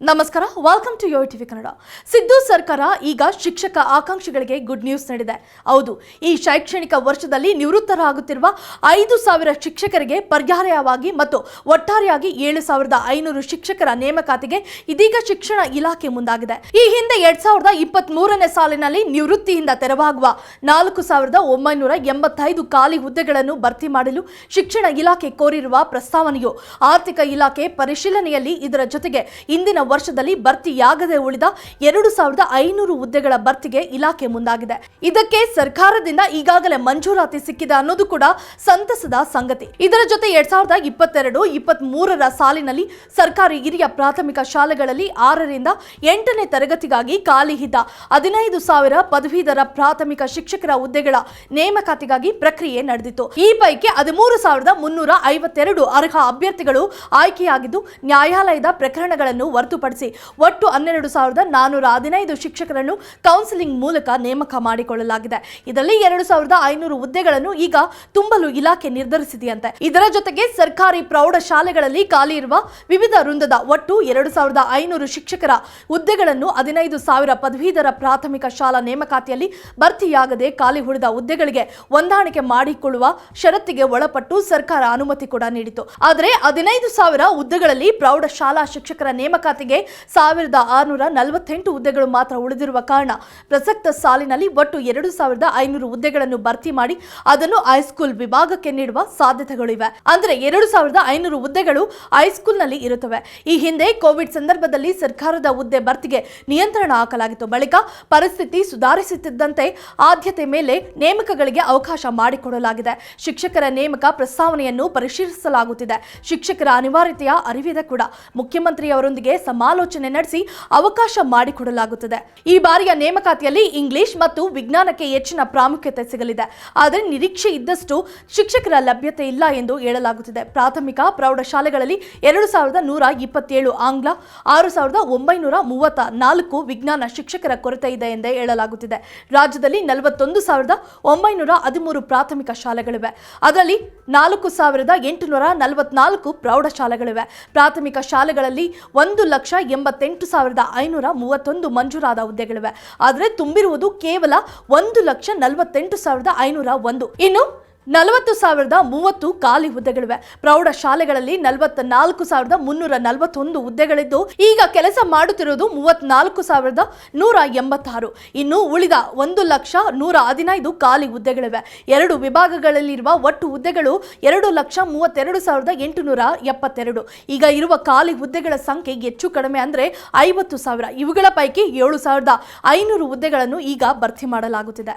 ನಮಸ್ಕಾರ welcome to your TV Kannada Siddu ಸರ್ಕಾರ ಈಗ ಶಿಕ್ಷಕ ಆಕಾಂಕ್ಷಿಗಳಿಗೆ ಗುಡ್ ನ್ಯೂಸ್ ನೀಡಿದೆ. ಹೌದು, ಈ ಶೈಕ್ಷಣಿಕ ವರ್ಷದಲ್ಲಿ ನಿವೃತ್ತರಾಗುತ್ತಿರುವ ಐದು ಸಾವಿರ ಶಿಕ್ಷಕರಿಗೆ ಪರ್ಯಾಯವಾಗಿ ಮತ್ತು ಒಟ್ಟಾರೆಯಾಗಿ ಏಳು ಸಾವಿರದ ಐನೂರು ಶಿಕ್ಷಕರ ನೇಮಕಾತಿಗೆ ಇದೀಗ ಶಿಕ್ಷಣ ಇಲಾಖೆ ಮುಂದಾಗಿದೆ. ಈ ಹಿಂದೆ ಎರಡ್ ಸಾವಿರದ ಇಪ್ಪತ್ತ್ ಸಾಲಿನಲ್ಲಿ ನಿವೃತ್ತಿಯಿಂದ ತೆರವಾಗುವ ನಾಲ್ಕು ಸಾವಿರದ ಒಂಬೈನೂರ ಎಂಬತ್ತೈದು ಖಾಲಿ ಹುದ್ದೆಗಳನ್ನು ಭರ್ತಿ ಮಾಡಲು ಶಿಕ್ಷಣ ಇಲಾಖೆ ಕೋರಿರುವ ಪ್ರಸ್ತಾವನೆಯು ಆರ್ಥಿಕ ಇಲಾಖೆ ಪರಿಶೀಲನೆಯಲ್ಲಿ ಇದರ ಜೊತೆಗೆ ಇಂದಿನ ವರ್ಷದಲ್ಲಿ ಭರ್ತಿಯಾಗದೆ ಉಳಿದ ಎರಡು ಸಾವಿರದ ಐನೂರು ಹುದ್ದೆಗಳ ಭರ್ತಿಗೆ ಇಲಾಖೆ ಮುಂದಾಗಿದೆ. ಇದಕ್ಕೆ ಸರ್ಕಾರದಿಂದ ಈಗಾಗಲೇ ಮಂಜೂರಾತಿ ಸಿಕ್ಕಿದೆ ಅನ್ನೋದು ಕೂಡ ಸಂತಸದ ಸಂಗತಿ. ಇದರ ಜೊತೆ ಎರಡ್ ಸಾವಿರದ ಇಪ್ಪತ್ತೆರಡು ಇಪ್ಪತ್ತ್ ಮೂರರ ಸಾಲಿನಲ್ಲಿ ಸರ್ಕಾರಿ ಹಿರಿಯ ಪ್ರಾಥಮಿಕ ಶಾಲೆಗಳಲ್ಲಿ ಆರರಿಂದ ಎಂಟನೇ ತರಗತಿಗಾಗಿ ಖಾಲಿ ಇದ್ದ ಹದಿನೈದು ಸಾವಿರ ಪದವೀಧರ ಪ್ರಾಥಮಿಕ ಶಿಕ್ಷಕರ ಹುದ್ದೆಗಳ ನೇಮಕಾತಿಗಾಗಿ ಪ್ರಕ್ರಿಯೆ ನಡೆದಿತ್ತು. ಈ ಪೈಕಿ ಹದಿಮೂರು ಸಾವಿರದ ಮುನ್ನೂರ ಐವತ್ತೆರಡು ಅರ್ಹ ಅಭ್ಯರ್ಥಿಗಳು ಆಯ್ಕೆಯಾಗಿದ್ದು, ನ್ಯಾಯಾಲಯದ ಪ್ರಕರಣಗಳನ್ನು ಹೊರತುಪಡಿಸಿ ಒಟ್ಟು ಹನ್ನೆರಡು ಸಾವಿರದ ನಾನೂರ ಹದಿನೈದು ಶಿಕ್ಷಕರನ್ನು ಕೌನ್ಸಿಲಿಂಗ್ ಮೂಲಕ ನೇಮಕ ಮಾಡಿಕೊಳ್ಳಲಾಗಿದೆ. ಇದರಲ್ಲಿ ಎರಡು ಸಾವಿರದ ಐನೂರು ಹುದ್ದೆಗಳನ್ನು ಈಗ ತುಂಬಲು ಇಲಾಖೆ ನಿರ್ಧರಿಸಿದೆಯಂತೆ. ಇದರ ಜೊತೆಗೆ ಸರ್ಕಾರಿ ಪ್ರೌಢಶಾಲೆಗಳಲ್ಲಿ ಖಾಲಿ ಇರುವ ವಿವಿಧ ವೃಂದದ ಒಟ್ಟು ಎರಡು ಸಾವಿರದ ಐನೂರು ಶಿಕ್ಷಕರ ಹುದ್ದೆಗಳನ್ನು ಹದಿನೈದು ಸಾವಿರ ಪದವೀಧರ ಪ್ರಾಥಮಿಕ ಶಾಲಾ ನೇಮಕಾತಿಯಲ್ಲಿ ಭರ್ತಿಯಾಗದೆ ಖಾಲಿ ಉಳಿದ ಹುದ್ದೆಗಳಿಗೆ ಹೊಂದಾಣಿಕೆ ಮಾಡಿಕೊಳ್ಳುವ ಷರತ್ತಿಗೆ ಒಳಪಟ್ಟು ಸರ್ಕಾರ ಅನುಮತಿ ಕೂಡ ನೀಡಿತು ಆದರೆ ಹದಿನೈದು ಸಾವಿರ ಹುದ್ದೆಗಳಲ್ಲಿ ಪ್ರೌಢಶಾಲಾ ಶಿಕ್ಷಕರ ನೇಮಕಾತಿಗೆ ಸಾವಿರದ ಆರುನೂರ ನಲವತ್ತೆಂಟು ಹುದ್ದೆಗಳು ಮಾತ್ರ ಉಳಿದಿರುವ ಕಾರಣ ಪ್ರಸಕ್ತ ಸಾಲಿನಲ್ಲಿ ಒಟ್ಟು ಎರಡು ಸಾವಿರದ ಐನೂರು ಹುದ್ದೆಗಳನ್ನು ಭರ್ತಿ ಮಾಡಿ ಅದನ್ನು ಹೈಸ್ಕೂಲ್ ವಿಭಾಗಕ್ಕೆ ನೀಡುವ ಸಾಧ್ಯತೆಗಳಿವೆ. ಅಂದರೆ ಎರಡು ಸಾವಿರದ ಐನೂರು ಹುದ್ದೆಗಳು ಹೈಸ್ಕೂಲ್ನಲ್ಲಿ ಇರುತ್ತವೆ. ಈ ಹಿಂದೆ ಕೋವಿಡ್ ಸಂದರ್ಭದಲ್ಲಿ ಸರ್ಕಾರದ ಹುದ್ದೆ ಭರ್ತಿಗೆ ನಿಯಂತ್ರಣ ಹಾಕಲಾಗಿತ್ತು. ಬಳಿಕ ಪರಿಸ್ಥಿತಿ ಸುಧಾರಿಸುತ್ತಿದ್ದಂತೆ ಆದ್ಯತೆ ಮೇಲೆ ನೇಮಕಗಳಿಗೆ ಅವಕಾಶ ಮಾಡಿಕೊಡಲಾಗಿದೆ. ಶಿಕ್ಷಕರ ನೇಮಕ ಪ್ರಸ್ತಾವನೆಯನ್ನು ಪರಿಶೀಲಿಸಲಾಗುತ್ತಿದೆ. ಶಿಕ್ಷಕರ ಅನಿವಾರ್ಯತೆಯ ಅರಿವಿದೆ ಕೂಡ. ಮುಖ್ಯಮಂತ್ರಿಯವರೊಂದಿಗೆ ಸಮಾಲೋಚನೆ ನಡೆಸಿ ಅವಕಾಶ ಮಾಡಿಕೊಡಲಾಗುತ್ತದೆ. ಈ ಬಾರಿಯ ನೇಮಕಾತಿಯಲ್ಲಿ ಇಂಗ್ಲಿಷ್ ಮತ್ತು ವಿಜ್ಞಾನಕ್ಕೆ ಹೆಚ್ಚಿನ ಪ್ರಾಮುಖ್ಯತೆ ಸಿಗಲಿದೆ. ಆದರೆ ನಿರೀಕ್ಷೆ ಇದ್ದಷ್ಟು ಶಿಕ್ಷಕರ ಲಭ್ಯತೆ ಇಲ್ಲ ಎಂದು ಹೇಳಲಾಗುತ್ತಿದೆ. ಪ್ರಾಥಮಿಕ ಪ್ರೌಢಶಾಲೆಗಳಲ್ಲಿ ಎರಡು ಸಾವಿರದ ನೂರ ಇಪ್ಪತ್ತೇಳು ಆಂಗ್ಲ, ಆರು ಸಾವಿರದ ಒಂಬೈನೂರ ಮೂವತ್ತ ನಾಲ್ಕು ವಿಜ್ಞಾನ ಶಿಕ್ಷಕರ ಕೊರತೆ ಇದೆ ಎಂದೇ ಹೇಳಲಾಗುತ್ತಿದೆ. ರಾಜ್ಯದಲ್ಲಿ ನಲವತ್ತೊಂದು ಸಾವಿರದ ಒಂಬೈನೂರ ಹದಿಮೂರು ಪ್ರಾಥಮಿಕ ಶಾಲೆಗಳಿವೆ. ಅದರಲ್ಲಿ ನಾಲ್ಕು ಸಾವಿರದ ಎಂಟುನೂರ ನಲವತ್ನಾಲ್ಕು ಪ್ರೌಢಶಾಲೆಗಳಿವೆ. ಪ್ರಾಥಮಿಕ ಶಾಲೆಗಳಲ್ಲಿ ಒಂದು ಲಕ್ಷ ಎಂಬತ್ತೆಂಟು ಸಾವಿರದ ಐನೂರ ಮೂವತ್ತೊಂದು ಮಂಜೂರಾದ ಹುದ್ದೆಗಳಿವೆ. ಆದರೆ ತುಂಬಿರುವುದು ಕೇವಲ ಒಂದು ಲಕ್ಷ ನಲವತ್ತೆಂಟು ಸಾವಿರದ ಐನೂರ ಒಂದು. ಇನ್ನು ನಲವತ್ತು ಸಾವಿರದ ಮೂವತ್ತು ಖಾಲಿ ಹುದ್ದೆಗಳಿವೆ. ಪ್ರೌಢ ಶಾಲೆಗಳಲ್ಲಿ ನಲವತ್ತ ನಾಲ್ಕು ಸಾವಿರದ ಮುನ್ನೂರ ನಲವತ್ತೊಂದು ಹುದ್ದೆಗಳಿದ್ದು, ಈಗ ಕೆಲಸ ಮಾಡುತ್ತಿರುವುದು ಮೂವತ್ನಾಲ್ಕು ಸಾವಿರದ ನೂರ ಎಂಬತ್ತಾರು. ಇನ್ನು ಉಳಿದ ಒಂದು ಲಕ್ಷ ನೂರ ಹದಿನೈದು ಖಾಲಿ ಹುದ್ದೆಗಳಿವೆ. ಎರಡು ವಿಭಾಗಗಳಲ್ಲಿರುವ ಒಟ್ಟು ಹುದ್ದೆಗಳು ಎರಡು ಲಕ್ಷ ಮೂವತ್ತೆರಡು ಸಾವಿರದ ಎಂಟುನೂರ ಎಪ್ಪತ್ತೆರಡು. ಈಗ ಇರುವ ಖಾಲಿ ಹುದ್ದೆಗಳ ಸಂಖ್ಯೆ ಹೆಚ್ಚು ಕಡಿಮೆ ಅಂದರೆ ಐವತ್ತು ಸಾವಿರ. ಇವುಗಳ ಪೈಕಿ ಏಳು ಸಾವಿರದ ಐನೂರು ಹುದ್ದೆಗಳನ್ನು ಈಗ ಭರ್ತಿ ಮಾಡಲಾಗುತ್ತಿದೆ.